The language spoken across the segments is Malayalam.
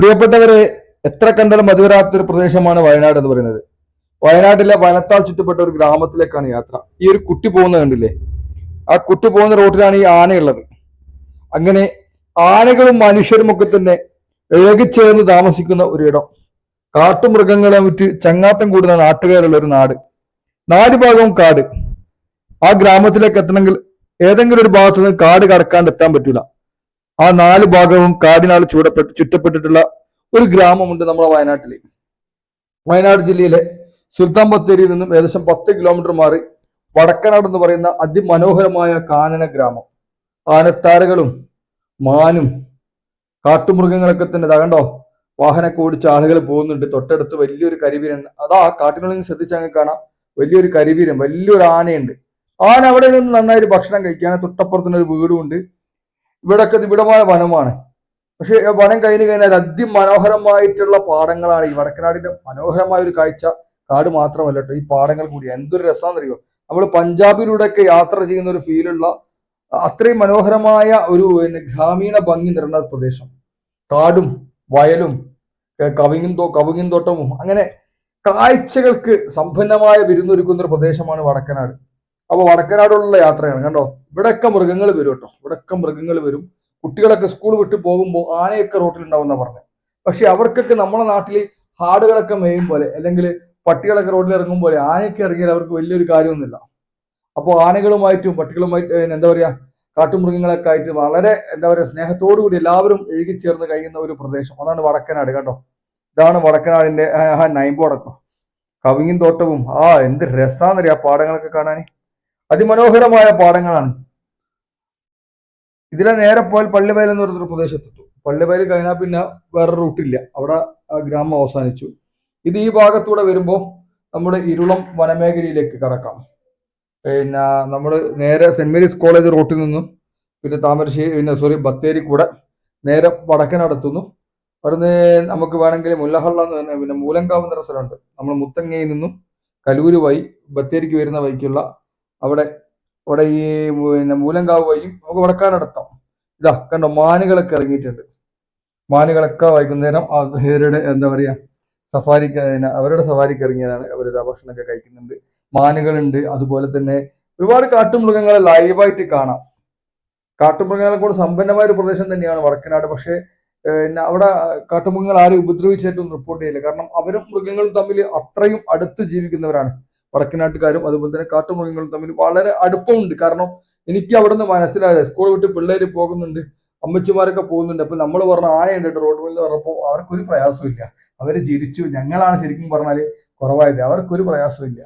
പ്രിയപ്പെട്ടവരെ എത്ര കണ്ടാലും മതിവരാത്തൊരു പ്രദേശമാണ് വയനാട് എന്ന് പറയുന്നത്. വയനാട്ടിലെ വനത്താൽ ചുറ്റപ്പെട്ട ഒരു ഗ്രാമത്തിലേക്കാണ് യാത്ര. ഈ ഒരു കുട്ടി പോകുന്നത് കണ്ടില്ലേ? ആ കുട്ടി പോകുന്ന റോട്ടിലാണ് ഈ ആനയുള്ളത്. അങ്ങനെ ആനകളും മനുഷ്യരും ഒക്കെ തന്നെ ഇഴകിച്ചേർന്ന് താമസിക്കുന്ന ഒരിടം കാട്ടുമൃഗങ്ങളെ വിറ്റ് ചങ്ങാത്തം കൂടുന്ന നാട്ടുകാരുള്ള ഒരു നാട്. നാല് ഭാഗവും കാട്. ആ ഗ്രാമത്തിലേക്ക് എത്തണമെങ്കിൽ ഏതെങ്കിലും ഒരു ഭാഗത്തു നിന്ന് കാട് കടക്കാണ്ട് എത്താൻ പറ്റൂല. ആ നാല് ഭാഗവും കാടിനാൽ ചൂടപ്പെട്ട് ചുറ്റപ്പെട്ടിട്ടുള്ള ഒരു ഗ്രാമമുണ്ട് നമ്മുടെ വയനാട്ടിൽ വയനാട് ജില്ലയിലെ സുൽത്താൻ ബത്തേരിയിൽ നിന്നും ഏകദേശം പത്ത് കിലോമീറ്റർ മാറി വടക്കനാട് എന്ന് പറയുന്ന അതിമനോഹരമായ കാനന ഗ്രാമം. ആനത്താരകളും മാനും കാട്ടുമൃഗങ്ങളൊക്കെ തന്നെ ഇതാ കണ്ടോ? വാഹനമൊക്കെ ഓടിച്ച് ആളുകൾ പോകുന്നുണ്ട്. തൊട്ടടുത്ത് വലിയൊരു കരിവീരൻ. അതാ കാട്ടിനുള്ളിൽ അങ്ങ് കാണാം. വലിയൊരു കരിവീരൻ വലിയൊരു ആനയുണ്ട്. ആന അവിടെ നിന്ന് നന്നായിട്ട് ഭക്ഷണം കഴിക്കാൻ തൊട്ടപ്പുറത്തുനിന്ന് ഒരു വീടുമുണ്ട് ഇവിടൊക്കെ നിബിഡമായ വനമാണ്. പക്ഷെ വനം കഴിഞ്ഞു കഴിഞ്ഞാൽ അതിമനോഹരമായിട്ടുള്ള പാടങ്ങളാണ് ഈ വടക്കനാടിന്റെ മനോഹരമായ ഒരു കാഴ്ച കാട് മാത്രമല്ല ഈ പാടങ്ങൾ കൂടി. എന്തൊരു രസമാണെന്നറിയോ നമ്മൾ പഞ്ചാബിലൂടെയൊക്കെ യാത്ര ചെയ്യുന്ന ഒരു ഫീലുള്ള അത്രയും മനോഹരമായ ഒരു ഗ്രാമീണ ഭംഗി നിറഞ്ഞ പ്രദേശം. കാടും വയലും കവിങ്ങും കവുങ്ങിൻ തോട്ടവും അങ്ങനെ കാഴ്ചകൾക്ക് സമ്പന്നമായ വിരുന്നൊരുക്കുന്ന ഒരു പ്രദേശമാണ് വടക്കനാട്. അപ്പൊ വടക്കനാടുള്ള യാത്രയാണ്. കണ്ടോ? ഇവിടെയൊക്കെ മൃഗങ്ങൾ വരും കേട്ടോ. ഇവിടെയൊക്കെ മൃഗങ്ങൾ വരും. കുട്ടികളൊക്കെ സ്കൂൾ വിട്ട് പോകുമ്പോൾ ആനയൊക്കെ റോട്ടിൽ ഉണ്ടാവുന്ന പറഞ്ഞു. പക്ഷെ അവർക്കൊക്കെ നമ്മുടെ നാട്ടിൽ ഹാടുകളൊക്കെ മേയും പോലെ അല്ലെങ്കിൽ പട്ടികളൊക്കെ റോഡിൽ ഇറങ്ങും പോലെ ആനയൊക്കെ ഇറങ്ങിയാൽ അവർക്ക് വലിയൊരു കാര്യമൊന്നുമില്ല. അപ്പോൾ ആനകളുമായിട്ടും പട്ടികളുമായിട്ട് എന്താ പറയുക കാട്ടുമൃഗങ്ങളൊക്കെ ആയിട്ട് വളരെ എന്താ പറയുക സ്നേഹത്തോടു കൂടി എല്ലാവരും എഴുകിച്ചേർന്ന് കഴിയുന്ന ഒരു പ്രദേശം. അതാണ് വടക്കനാട് കേട്ടോ ഇതാണ് വടക്കനാടിന്റെ ആ, നൈമ്പോടക്കം കവിങ്ങിൻ തോട്ടവും. ആ എന്ത് രസാന്നറിയാ പാടങ്ങളൊക്കെ കാണാൻ. അതിമനോഹരമായ പാടങ്ങളാണ്. ഇതിലെ നേരെ പോയാൽ പള്ളിവയൽ എന്ന് പറയുന്ന പ്രദേശത്തെത്തും. പള്ളിവയൽ കഴിഞ്ഞാൽ പിന്നെ വേറെ റൂട്ടില്ല അവിടെ ആ ഗ്രാമം അവസാനിച്ചു. ഇത് ഈ ഭാഗത്തൂടെ വരുമ്പോൾ നമ്മുടെ ഇരുളം വനമേഖലയിലേക്ക് കടക്കാം. പിന്നെ നമ്മൾ നേരെ സെന്റ് മേരീസ് കോളേജ് റൂട്ടിൽ നിന്നും പിന്നെ താമരശ്ശേരി പിന്നെ സോറി ബത്തേരി കൂടെ നേരെ വടക്കനടത്തുന്നു അവിടുന്ന് നമുക്ക് വേണമെങ്കിൽ മുല്ലഹള്ള എന്ന് പറഞ്ഞ പിന്നെ മൂലങ്കാവ് എന്ന സ്ഥലമുണ്ട്. നമ്മൾ മുത്തങ്ങയിൽ നിന്നും കലൂര് വഴി ബത്തേരിക്ക് വരുന്ന വഴിക്കുള്ള അവിടെ അവിടെ ഈ പിന്നെ മൂലങ്കാവ് വഴിയും നമുക്ക് വടക്കാനടത്താം. ഇതാ കണ്ടോ മാനുകളൊക്കെ ഇറങ്ങിയിട്ടുണ്ട്. മാനുകളൊക്കെ വൈകുന്നേരം അവരുടെ എന്താ പറയാ സഫാരിക്ക് അവരുടെ സഫാരിക്ക് ഇറങ്ങിയതാണ്. അവരിതാ ഭക്ഷണമൊക്കെ കഴിക്കുന്നുണ്ട്. മാനുകളുണ്ട്. അതുപോലെ തന്നെ ഒരുപാട് കാട്ടുമൃഗങ്ങളെ ലൈവായിട്ട് കാണാം. കാട്ടുമൃഗങ്ങളെ കൂടെ സമ്പന്നമായ ഒരു പ്രദേശം തന്നെയാണ് വടക്കനാട്. പക്ഷേ പിന്നെ അവിടെ കാട്ടുമൃഗങ്ങൾ ആരും ഉപദ്രവിച്ചായിട്ടൊന്നും റിപ്പോർട്ട് ചെയ്യില്ല. കാരണം അവരും മൃഗങ്ങളും തമ്മിൽ അത്രയും അടുത്ത് ജീവിക്കുന്നവരാണ്. വടക്കനാട്ടുകാരും അതുപോലെ തന്നെ കാട്ടുമൃഗങ്ങളും തമ്മിൽ വളരെ അടുപ്പമുണ്ട്. കാരണം എനിക്ക് അവിടെ നിന്ന് മനസ്സിലായത് സ്കൂൾ വിട്ട് പിള്ളേർ പോകുന്നുണ്ട് അമ്മച്ചിമാരൊക്കെ പോകുന്നുണ്ട്. അപ്പൊ നമ്മൾ പറഞ്ഞ ആനയുണ്ട് റോഡ് മുന്നിൽ പറഞ്ഞപ്പോൾ അവർക്കൊരു പ്രയാസവും ഇല്ല അവർ ചിരിച്ചു ഞങ്ങളാണ് ശരിക്കും പറഞ്ഞാൽ കുറവായത്. അവർക്കൊരു പ്രയാസവും ഇല്ല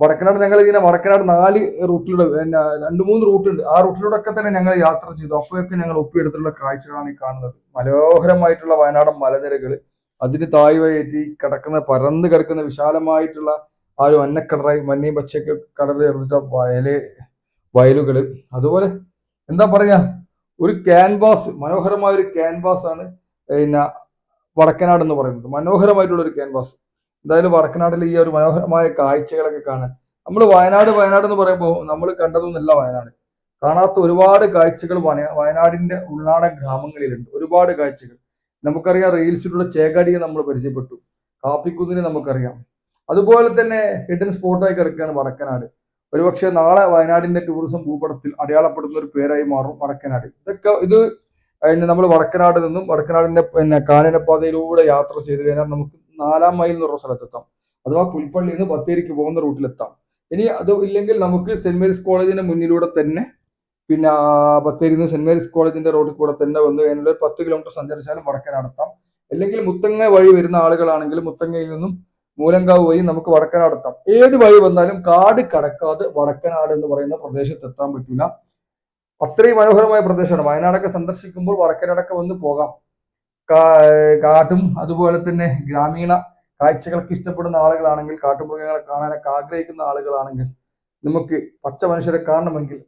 വടക്കനാട് ഞങ്ങൾ ഇങ്ങനെ വടക്കനാട് നാല് റൂട്ടിലൂടെ പിന്നെ രണ്ട് മൂന്ന് റൂട്ടുണ്ട് ആ റൂട്ടിലൂടെ ഒക്കെ തന്നെ ഞങ്ങൾ യാത്ര ചെയ്തു. അപ്പോഴൊക്കെ ഞങ്ങൾ ഒപ്പിയെടുത്തിട്ടുള്ള കാഴ്ചകളാണ് ഈ കാണുന്നത്. മനോഹരമായിട്ടുള്ള വയനാടൻ മലനിരകൾ അതിന് താഴ്വയേറ്റി കിടക്കുന്ന പരന്ന് കിടക്കുന്ന വിശാലമായിട്ടുള്ള ആ ഒരു മഞ്ഞക്കടറായി മഞ്ഞയും പച്ചയൊക്കെ കടൽ ചേർന്നിട്ട വയൽ വയലുകൾ അതുപോലെ എന്താ പറയാ? ഒരു ക്യാൻവാസ് മനോഹരമായ ഒരു ക്യാൻവാസ് ആണ് പിന്നെ വടക്കനാട് എന്ന് പറയുന്നത്. മനോഹരമായിട്ടുള്ള ഒരു ക്യാൻവാസ് എന്തായാലും വടക്കനാട്ടിൽ ഈ ഒരു മനോഹരമായ കാഴ്ചകളൊക്കെ കാണാൻ. നമ്മൾ വയനാട് വയനാട് എന്ന് പറയുമ്പോൾ നമ്മൾ കണ്ടതൊന്നുമല്ല വയനാട്. കാണാത്ത ഒരുപാട് കാഴ്ചകൾ വയനാടിന്റെ ഉൾനാടൻ ഗ്രാമങ്ങളിലുണ്ട്. ഒരുപാട് കാഴ്ചകൾ. നമുക്കറിയാം റീൽസിലുള്ള ചേകാടിയെ നമ്മൾ പരിചയപ്പെട്ടു. കാപ്പിക്കുന്നിനെ നമുക്കറിയാം. അതുപോലെ തന്നെ ഹിഡൻ സ്പോട്ടായി കിടക്കുകയാണ് വടക്കനാട്. ഒരുപക്ഷെ നാളെ വയനാടിന്റെ ടൂറിസം ഭൂപടത്തിൽ അടയാളപ്പെടുന്ന ഒരു പേരായി മാറും വടക്കനാട്. ഇതൊക്കെ ഇത് നമ്മൾ വടക്കനാട് നിന്നും വടക്കനാടിന്റെ പിന്നെ കാനനപാതയിലൂടെ യാത്ര ചെയ്ത് കഴിഞ്ഞാൽ നമുക്ക് നാലാം മൈൽ എന്ന് പറഞ്ഞ സ്ഥലത്തെത്താം. അഥവാ പുൽപ്പള്ളിയിൽ നിന്ന് ബത്തേരിക്ക് പോകുന്ന റൂട്ടിലെത്താം. ഇനി അത് ഇല്ലെങ്കിൽ നമുക്ക് സെന്റ് മേരീസ് കോളേജിന്റെ മുന്നിലൂടെ തന്നെ പിന്നെ ബത്തേരിയിൽ നിന്ന് സെന്റ് മേരീസ് കോളേജിന്റെ റോഡിൽ കൂടെ തന്നെ വന്ന് കഴിഞ്ഞാൽ പത്ത് കിലോമീറ്റർ സഞ്ചരിച്ചാലും വടക്കനാടെത്താം അല്ലെങ്കിൽ മുത്തങ്ങ വഴി വരുന്ന ആളുകളാണെങ്കിൽ മുത്തങ്ങയിൽ നിന്നും മൂലങ്കാവ് വഴി നമുക്ക് വടക്കനാട് വടക്കനാടെത്താം ഏത് വഴി വന്നാലും കാട് കടക്കാതെ വടക്കനാട് എന്ന് പറയുന്ന പ്രദേശത്ത് എത്താൻ പറ്റില്ല അത്രയും മനോഹരമായ പ്രദേശമാണ്. വയനാടൊക്കെ സന്ദർശിക്കുമ്പോൾ വടക്കനാടൊക്കെ വന്ന് പോകാം. കാട്ടും അതുപോലെ തന്നെ ഗ്രാമീണ കാഴ്ചകളൊക്കെ ഇഷ്ടപ്പെടുന്ന ആളുകളാണെങ്കിൽ കാട്ടുമൃഗങ്ങളെ കാണാനൊക്കെ ആഗ്രഹിക്കുന്ന ആളുകളാണെങ്കിൽ നമുക്ക് പച്ച മനുഷ്യരെ കാണണമെങ്കിൽ